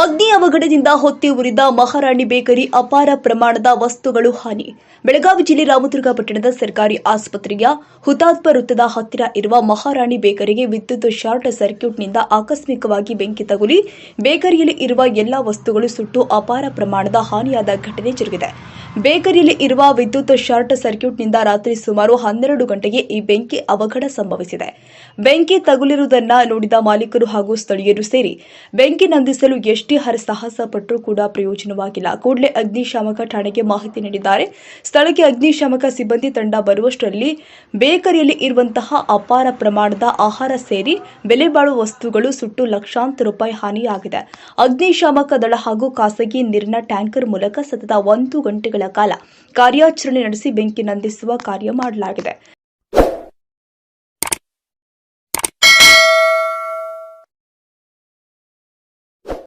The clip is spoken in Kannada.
ಅಗ್ನಿ ಅವಘಡದಿಂದ ಹೊತ್ತಿ ಉರಿದ ಮಹಾರಾಣಿ ಬೇಕರಿ ಅಪಾರ ಪ್ರಮಾಣದ ವಸ್ತುಗಳು ಹಾನಿ. ಬೆಳಗಾವಿ ಜಿಲ್ಲೆ ರಾಮದುರ್ಗ ಪಟ್ಟಣದ ಸರ್ಕಾರಿ ಆಸ್ಪತ್ರೆಯ ಹುತಾತ್ಮ ವೃತ್ತದ ಹತ್ತಿರ ಇರುವ ಮಹಾರಾಣಿ ಬೇಕರಿಗೆ ವಿದ್ಯುತ್ ಶಾರ್ಟ್ ಸರ್ಕ್ಯೂಟ್ನಿಂದ ಆಕಸ್ಮಿಕವಾಗಿ ಬೆಂಕಿ ತಗುಲಿ, ಬೇಕರಿಯಲ್ಲಿ ಇರುವ ಎಲ್ಲಾ ವಸ್ತುಗಳು ಸುಟ್ಟು ಅಪಾರ ಪ್ರಮಾಣದ ಹಾನಿಯಾದ ಘಟನೆ ಜರುಗಿದೆ. ಬೇಕರಿಯಲ್ಲಿ ಇರುವ ವಿದ್ಯುತ್ ಶಾರ್ಟ್ ಸರ್ಕ್ಯೂಟ್ನಿಂದ ರಾತ್ರಿ ಸುಮಾರು ಹನ್ನೆರಡು ಗಂಟೆಗೆ ಈ ಬೆಂಕಿ ಅವಘಡ ಸಂಭವಿಸಿದೆ. ಬೆಂಕಿ ತಗುಲಿರುವುದನ್ನ ನೋಡಿದ ಮಾಲೀಕರು ಹಾಗೂ ಸ್ಥಳೀಯರು ಸೇರಿ ಬೆಂಕಿ ನಂದಿಸಲು ಎಷ್ಟೇ ಹರ ಸಾಹಸ ಪಟ್ಟರೂ ಕೂಡ ಪ್ರಯೋಜನವಾಗಿಲ್ಲ. ಕೂಡಲೇ ಅಗ್ನಿಶಾಮಕ ಠಾಣೆಗೆ ಮಾಹಿತಿ ನೀಡಿದ್ದಾರೆ. ಸ್ಥಳಕ್ಕೆ ಅಗ್ನಿಶಾಮಕ ಸಿಬ್ಬಂದಿ ತಂಡ ಬರುವಷ್ಟರಲ್ಲಿ ಬೇಕರಿಯಲ್ಲಿ ಇರುವಂತಹ ಅಪಾರ ಪ್ರಮಾಣದ ಆಹಾರ ಸೇರಿ ಬೆಲೆ ಬಾಳುವ ವಸ್ತುಗಳು ಸುಟ್ಟು ಲಕ್ಷಾಂತರ ರೂಪಾಯಿ ಹಾನಿಯಾಗಿದೆ. ಅಗ್ನಿಶಾಮಕ ದಳ ಹಾಗೂ ಖಾಸಗಿ ನೀರಿನ ಟ್ಯಾಂಕರ್ ಮೂಲಕ ಸತತ ಒಂದು ಗಂಟೆಗಳ ಕಾಲ ಕಾರ್ಯಾಚರಣೆ ನಡೆಸಿ ಬೆಂಕಿ ನಂದಿಸುವ ಕಾರ್ಯ ಮಾಡಲಾಗಿದೆ.